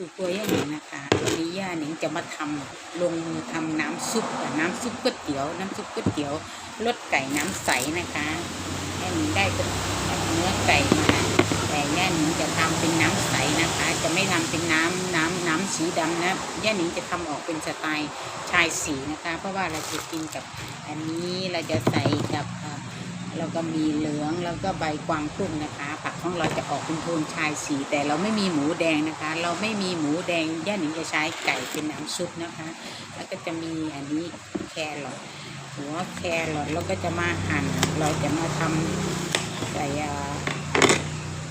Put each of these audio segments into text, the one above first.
สู่ตัวย่าหนิงนะคะวันนี้ย่าหนิงจะมาทำลงมือทำน้ำซุปกับน้ำซุปก๋วยเตี๋ยว น้ำซุปก๋วยเตี๋ยวรสไก่น้ำใสนะคะย่าหนิงได้เป็นเนื้อไก่มาแต่ย่าหนิงจะทำเป็นน้ำใสนะคะ จะไม่ทำเป็นน้ำน้ำน้ำสีดำนะย่าหนิงจะทำออกเป็นสไตล์ชายสีนะคะ เพราะว่าเราจะกินกับอันนี้เราจะใส่กับ แล้วก็มีเหลืองแล้วก็ใบกวางตุ้งนะคะ ผักของเราจะออกเป็นโทนชายสี แต่เราไม่มีหมูแดงนะคะ เราไม่มีหมูแดงย่าหนิงจะใช้ไก่เป็นน้ำซุปนะคะ แล้วก็จะมีอันนี้แครอทหัวแครอทแล้วก็จะมาหั่น เราจะมาทำใส่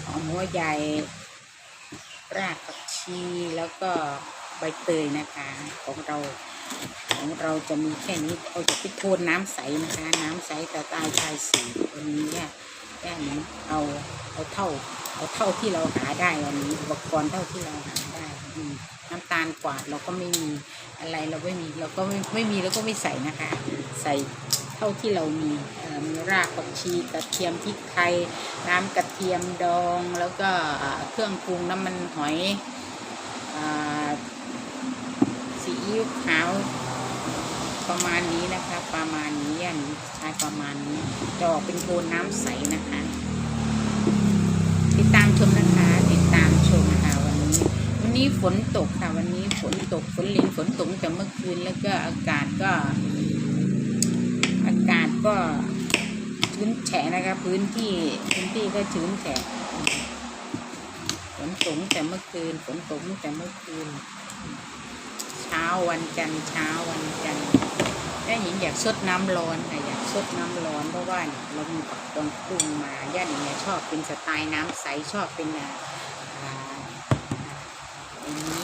หอมหัวใหญ่รากผักชีแล้วก็ใบเตยนะคะของเรา ของเราจะมีแค่นี้เราจะเป็นโทนน้ำใสนะคะ น้ำใสแต่ตายชายสีวันนี้เนี่ยแค่นี้เอาเอาเท่า เอาเท่าที่เราหาได้วันนี้อุปกรณ์เท่าที่เราหาได้น้ำตาลกวาดเราก็ไม่มีอะไรเราไม่มีเราก็ไม่ไม่มีแล้วก็ไม่ใส่นะคะ ใส่เท่าที่เรามีมีรากผักชีกระเทียมพริกไทยน้ำกระเทียมดอง แล้วก็เครื่องปรุงน้ำมันหอยอซีอิ๊วขาว ประมาณนี้นะคะ ประมาณนี้อันนี้ใช้ประมาณนี้จะอกเป็นโทนน้ำใสนะคะ ติดตามชมนะคะ ติดตามชมนะคะวันนี้ วันนี้ฝนตกค่ะวันนี้ฝนตกฝนลินฝนตกตั้งแต่เมื่อคืนแล้วก็อากาศก็ อากาศก็ชื้นแฉะนะคะ พื้นที่พื้นที่ก็ชื้นแฉะฝนตกตั้งแต่เมื่อคืนฝนตกตั้งแต่เมื่อคืนเช้าวันจันทร์เช้าวันจันทร์ แม่หญิงอยากซดน้ำร้อนค่ะอยากซดน้ำร้อนเพราะว่าเนี่ยเรามีปักตองกุ้งมาย่าหนิงเนี่ยชอบเป็นสไตล์น้ำใสชอบเป็นอ่าอันนี้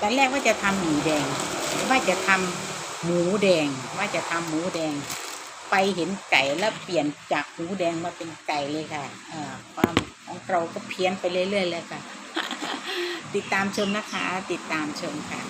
ตอนแรกว่าจะทำหมูแดงว่าจะทำหมูแดงว่าจะทำหมูแดง ไปเห็นไก่แล้วเปลี่ยนจากหมูแดงมาเป็นไก่เลยค่ะเอ่อความของเราก็เพี้ยนไปเรื่อยๆเลยค่ะ ติดตามชมนะคะ ติดตามชมค่ะ